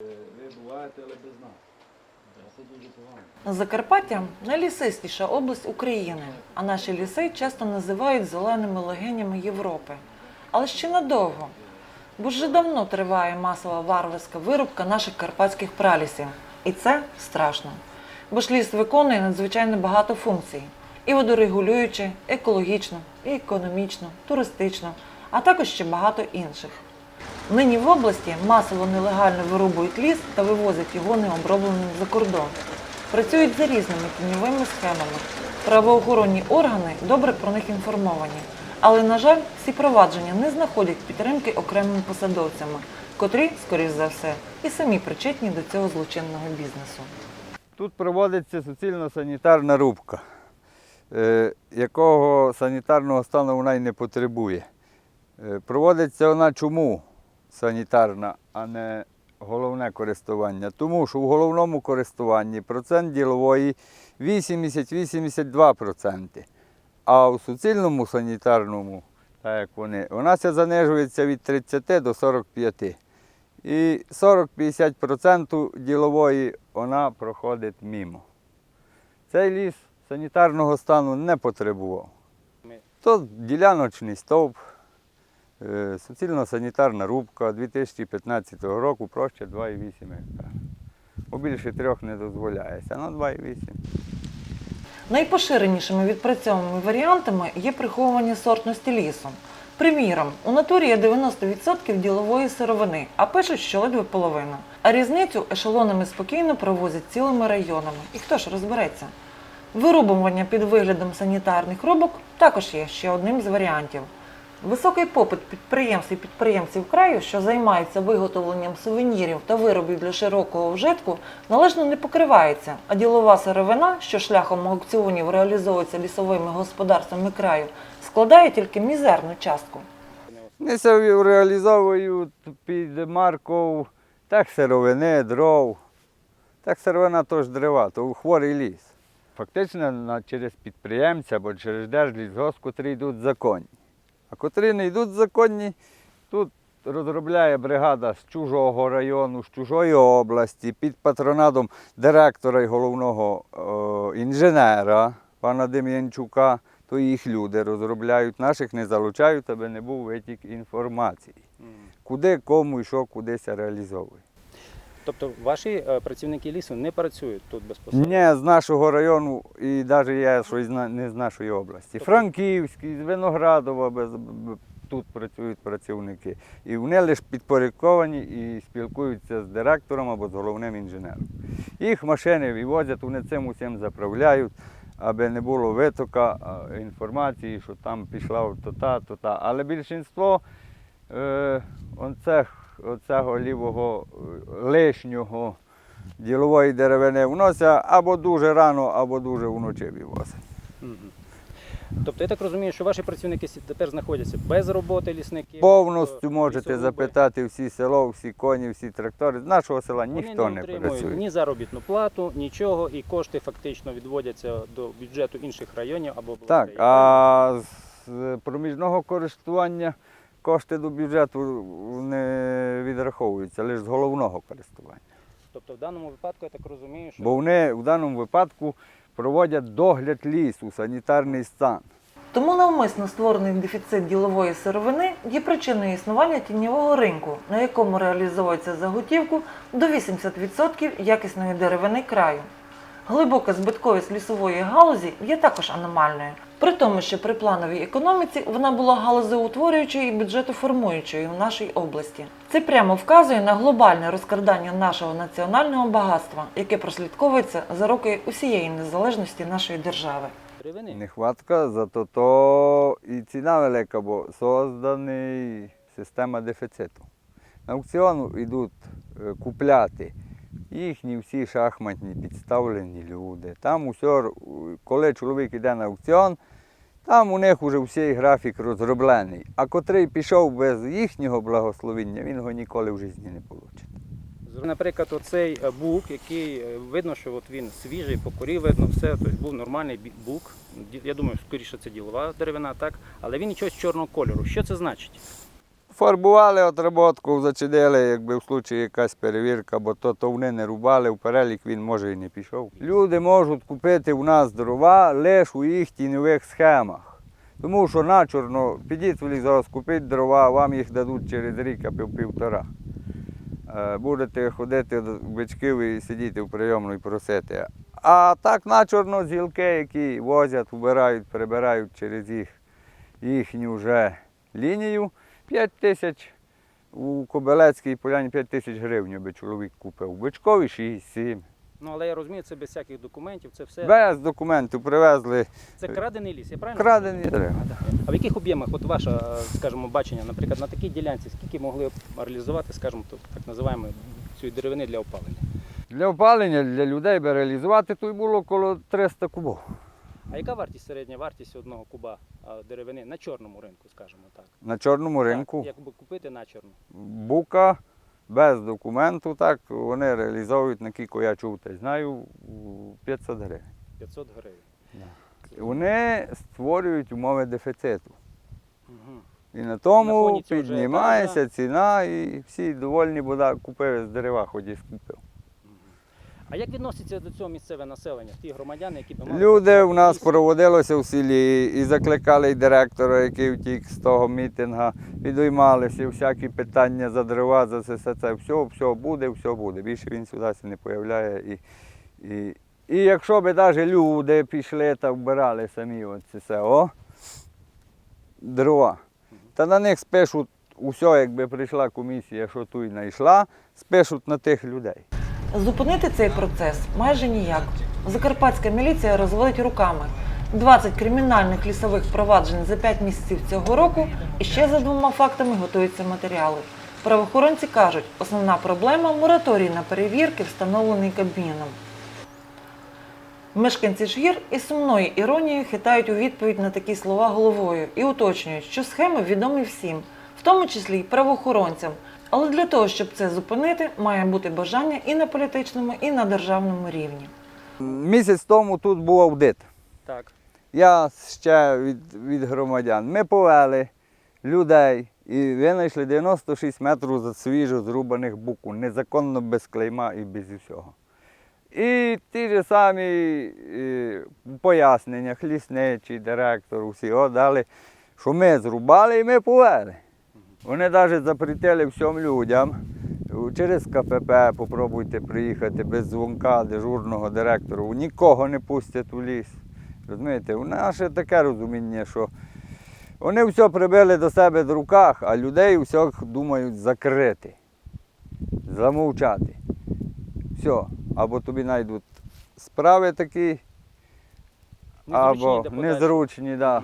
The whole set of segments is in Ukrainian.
Ви буваєте, але без нас. Це дуже погано. Закарпаття найлісистіша область України, а наші ліси часто називають зеленими легенями Європи. Але ще надовго, бо вже давно триває масова варварська вирубка наших карпатських пралісів. І це страшно. Бо ж ліс виконує надзвичайно багато функцій: і водорегулюючи, екологічно, і економічно, туристично, а також ще багато інших. Нині в області масово нелегально вирубують ліс та вивозять його необробленим за кордон. Працюють за різними тіньовими схемами. Правоохоронні органи добре про них інформовані. Але, на жаль, ці провадження не знаходять підтримки окремими посадовцями, котрі, скоріш за все, і самі причетні до цього злочинного бізнесу. Тут проводиться суцільно-санітарна рубка, е, якого санітарного стану вона й не потребує. Е, Проводиться вона чому санітарна, а не головне користування? Тому що в головному користуванні процент ділової 80-82%, а в суцільному санітарному, так як вони, вона ся занижується від 30 до 45%. І 40-50% ділової вона проходить мімо. Цей ліс санітарного стану не потребував. То діляночний стовп, е, суцільно-санітарна рубка 2015 року площа 2,8 гектара. Бо більше трьох не дозволяється, ну 2,8. Найпоширенішими відпрацьованими варіантами є приховування сортності лісу. Приміром, у натурі є 90% ділової сировини, а пишуть, що ледве половина. А різницю ешелонами спокійно провозять цілими районами. І хто ж розбереться? Вирубування під виглядом санітарних рубок також є ще одним з варіантів. Високий попит підприємств і підприємців краю, що займаються виготовленням сувенірів та виробів для широкого вжитку, належно не покривається, а ділова сировина, що шляхом аукціонів реалізовується лісовими господарствами краю, складає тільки мізерну частку. Вони се реалізовують під маркою так сировини, дров. Так сировина теж дерева, то хворий ліс. Фактично через підприємця або через держлісгосп, котрі йдуть законні. А котрі не йдуть законні, тут розробляє бригада з чужого району, з чужої області, під патронатом директора і головного о, інженера пана Дем'янчука, то їх люди розробляють, наших не залучають, аби не був витік інформації. Куди, кому і що, кудись реалізовує. Тобто ваші е, працівники лісу не працюють тут безпосередньо? Не з нашого району і навіть я що не з нашої області. Тобто- Франківський, з Виноградова без, тут працюють працівники. І вони лише підпорядковані і спілкуються з директором або з головним інженером. Їх машини вивозять, вони цим усім заправляють, аби не було витока інформації, що там пішла то та, то та. Але більшість е, оцього лівого е, лишнього ділової деревини вносять або дуже рано, або дуже вночі вивозять. Тобто я так розумію, що ваші працівники тепер знаходяться без роботи лісники? Повністю е, можете лісоруби. запитати всі село, всі коні, всі трактори. З нашого села Вони ніхто не отримують працює. ні заробітну плату, нічого, і кошти фактично відводяться до бюджету інших районів або Так, а з проміжного користування кошти до бюджету не відраховуються, лише з головного користування. Тобто в даному випадку я так розумію, що Бо вони в даному випадку проводять догляд лісу, санітарний стан. Тому навмисно створений дефіцит ділової сировини є причиною існування тіньового ринку, на якому реалізовується заготівку до 80% якісної деревини краю. Глибока збитковість лісової галузі є також аномальною, при тому, що при плановій економіці вона була галузеутворюючою і бюджетоформуючою в нашій області. Це прямо вказує на глобальне розкрадання нашого національного багатства, яке прослідковується за роки усієї незалежності нашої держави. Нехватка, зато то і ціна велика, бо созданий система дефіциту. На аукціон йдуть е, купляти їхні всі шахматні підставлені люди. Там усе, коли чоловік йде на аукціон, там у них вже всій графік розроблений. А котрий пішов без їхнього благословення, він його ніколи в житті не получить. Наприклад, оцей е, бук, який е, видно, що от він свіжий, по корі видно, все, тобто був нормальний бук. Я думаю, скоріше це ділова деревина, так, але він нічого чорного кольору. Що це значить? Фарбували отработку, зачинили, якби в случаї якась перевірка, бо то, то вони не рубали, в перелік він може і не пішов. Люди можуть купити у нас дрова лише у їх тіньових схемах. Тому що начорно підіть в лісгосп, купіть дрова, вам їх дадуть через рік або півтора. Е, Будете ходити до бичків і сидіти в прийомну і просити. А так начорно з гілки, які возять, вбирають, прибирають через їх, їхню вже лінію. 5 тисяч у Кобелецькій поляні 5 тисяч гривень би чоловік купив. У Бичкові 6-7. Ну але я розумію, це без всяких документів, це все. Без документів привезли Це крадений ліс, я правильно? крадені дерева. А в яких об'ємах, от ваше, скажімо, бачення, наприклад, на такій ділянці, скільки могли б реалізувати, скажімо, то, так називаємо цієї деревини для опалення? Для опалення для людей би реалізувати тут було коло 300 кубов. А яка вартість, середня вартість одного куба а, деревини на чорному ринку, скажімо так? На чорному ринку. Так, якби купити на чорну? Бука без документу, так вони реалізовують, наскільки я чув та знаю, 500 гривень. 500 гривень. Вони створюють умови дефіциту. Угу. І на На тому цього піднімається ціна, і всі довольні, бо да, купив з дерева, хоч і скупив. А як відноситься до цього місцеве населення, ті громадяни, які б мали Люди у нас проводилося в селі і закликали директора, який втік з того мітинга, підіймалися всякі питання за дрова, за це, все це. Все, все буде, все буде. Більше він сюди не появляє. І, і, і якщо б навіть люди пішли та вбирали самі оце все, о, дрова, та на них спишуть усе, якби прийшла комісія, що тут знайшла, спишуть на тих людей. Зупинити цей процес майже ніяк. Закарпатська міліція розводить руками. 20 кримінальних лісових проваджень за 5 місяців цього року і ще за двома фактами готуються матеріали. Правоохоронці кажуть, основна проблема мораторій на перевірки, встановлений Кабміном. Мешканці ж гір із сумною іронією хитають у відповідь на такі слова головою і уточнюють, що схеми відомі всім, в тому числі й правоохоронцям. Але для того, щоб це зупинити, має бути бажання і на політичному, і на державному рівні. Місяць тому тут був аудит. Так. Я ще від, від громадян. Ми повели людей і винайшли 96 метрів за свіжо зрубаних буку, незаконно без клейма і без усього. І ті ж самі е, пояснення, хлісничий, директор, усі дали, що ми зрубали і ми повели. Вони навіть запретили всім людям через КПП попробуйте приїхати без дзвонка дежурного директора. Нікого не пустять у ліс. Розумієте, у наше таке розуміння, що вони все прибили до себе в руках, а людей все думають закрити, замовчати. Все. Або тобі знайдуть справи такі, або незручні, да.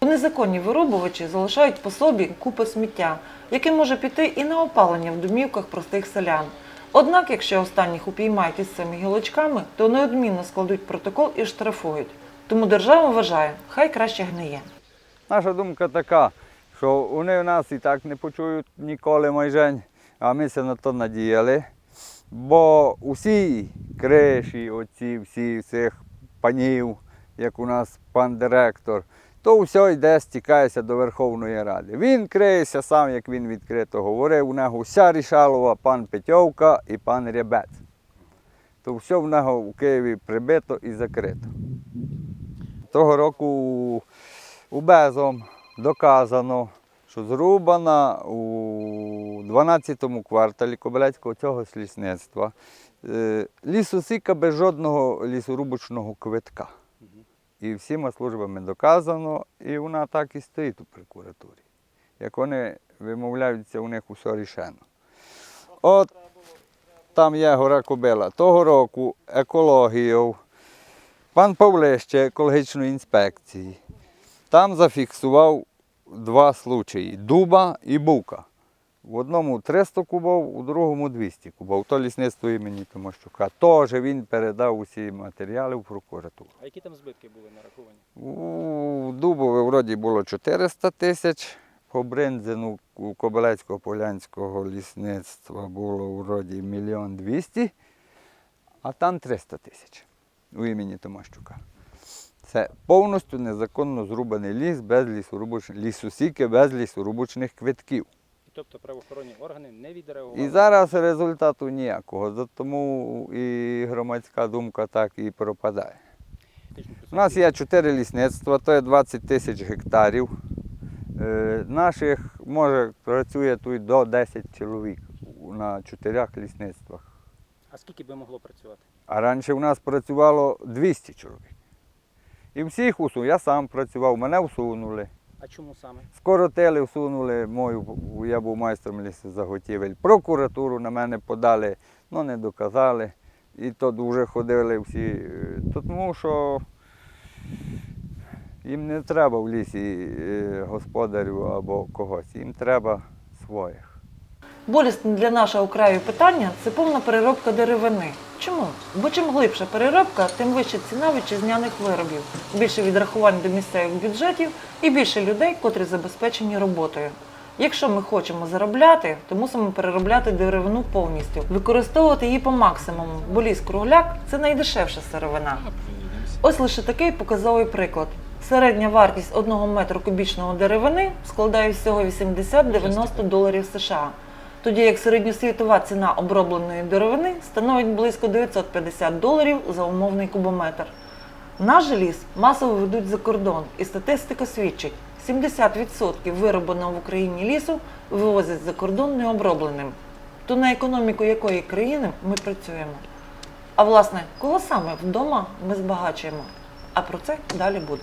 Незаконні вирубувачі залишають по собі купи сміття, яке може піти і на опалення в домівках простих селян. Однак, якщо останніх упіймають із цими гілочками, то неодмінно складуть протокол і штрафують. Тому держава вважає, хай краще гниє. Наша думка така, що вони нас і так не почують ніколи майже, а ми се на то надіяли. Бо усі криші, оці всі цих панів, як у нас пан директор, то все йде, стікається до Верховної Ради. Він криється сам, як він відкрито говорив, у нього вся рішалова, пан Петьовка і пан Рябець. То все в нього у Києві прибито і закрито. Того року у Безом доказано, що зрубана у 12-му кварталі Кобилецького цього лісництва е, лісосіка без жодного лісорубочного квитка. І всіма службами доказано, і вона так і стоїть у прокуратурі. Як вони вимовляються, у них усе рішено. От там є гора Кобила. Того року екологією пан Павлище екологічної інспекції там зафіксував два случаї дуба і бука. В одному 300 кубов, у другому 200 кубов. То лісництво імені Тимощука. Теж він передав усі матеріали в прокуратуру. А які там збитки були нараховані? У Дубові вроді було 400 тисяч, по Бринзину у Кобилецького полянського лісництва було вроді мільйон двісті, а там 300 тисяч у імені Томащука. Це повністю незаконно зрубаний ліс без лісорубочних лісосіки без лісорубочних квитків. Тобто правоохоронні органи не відреагували. І зараз результату ніякого. Тому і громадська думка так і пропадає. У нас є чотири лісництва, то є 20 тисяч гектарів. Е, Наших може працює тут до 10 чоловік на чотирьох лісництвах. А скільки би могло працювати? А раніше в нас працювало 200 чоловік. І всіх усунули. Я сам працював, мене всунули. А чому саме? Скоротили, всунули мою, я був майстром лісозаготівель. Прокуратуру на мене подали, але не доказали. І то дуже ходили всі. е, то Тому що їм не треба в лісі господарю або когось, їм треба своїх. Болісне для нашого краю питання це повна переробка деревини. Чому? Бо чим глибша переробка, тим вища ціна вітчизняних виробів, більше відрахувань до місцевих бюджетів і більше людей, котрі забезпечені роботою. Якщо ми хочемо заробляти, то мусимо переробляти деревину повністю, використовувати її по максимуму, бо ліс кругляк це найдешевша сировина. Ось лише такий показовий приклад. Середня вартість одного метру кубічного деревини складає всього 80-90 доларів США, тоді як середньосвітова ціна обробленої деревини становить близько 950 доларів за умовний кубометр. Наш ліс масово ведуть за кордон, і статистика свідчить, 70% виробленого в Україні лісу вивозять за кордон необробленим. То на економіку якої країни ми працюємо? А власне, кого саме вдома ми збагачуємо? А про це далі буде.